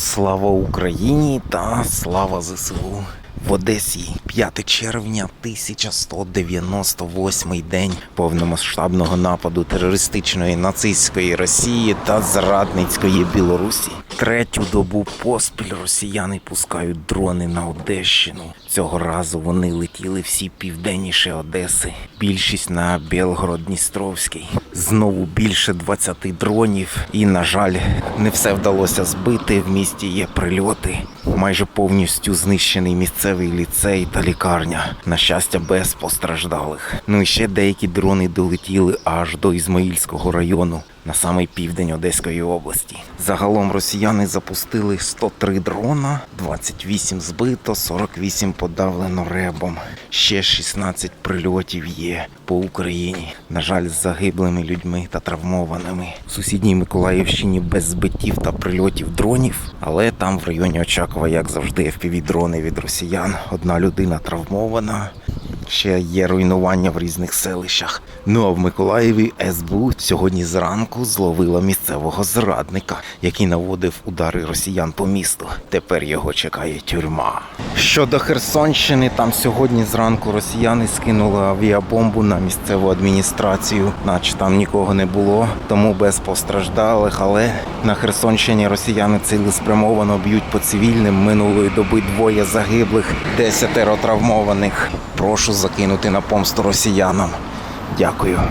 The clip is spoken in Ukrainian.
Слава Україні та слава ЗСУ. В Одесі 5 червня 1198 день повномасштабного нападу терористичної нацистської Росії та зрадницької Білорусі. Третю добу поспіль росіяни пускають дрони на Одещину. Цього разу вони летіли всі південніше Одеси. Більшість на Білгород-Дністровський. Знову більше 20 дронів, і, на жаль, не все вдалося збити. В місті є прильоти. Майже повністю знищений місцевий ліцей та лікарня. На щастя, без постраждалих. Ну і ще деякі дрони долетіли аж до Ізмаїльського району на самий південь Одеської області. Загалом росіяни запустили 103 дрона, 28 збито, 48 подавлено ребом. Ще 16 прильотів є по Україні. На жаль, з загиблими людьми та травмованими. В сусідній Миколаївщині без збиттів та прильотів дронів, але там в районі Очакова, як завжди, FPV-дрони від росіян. Одна людина травмована. Ще є руйнування в різних селищах. Ну а в Миколаєві СБУ сьогодні зранку зловила місцевого зрадника, який наводив удари росіян по місту. Тепер його чекає тюрма. Щодо Херсонщини, там сьогодні зранку росіяни скинули авіабомбу на місцеву адміністрацію, наче там нікого не було, тому без постраждалих. Але на Херсонщині росіяни цілеспрямовано б'ють по цивільним. Минулої доби двоє загиблих, десятеро травмованих. Прошу закинути на помсту росіянам. Дякую.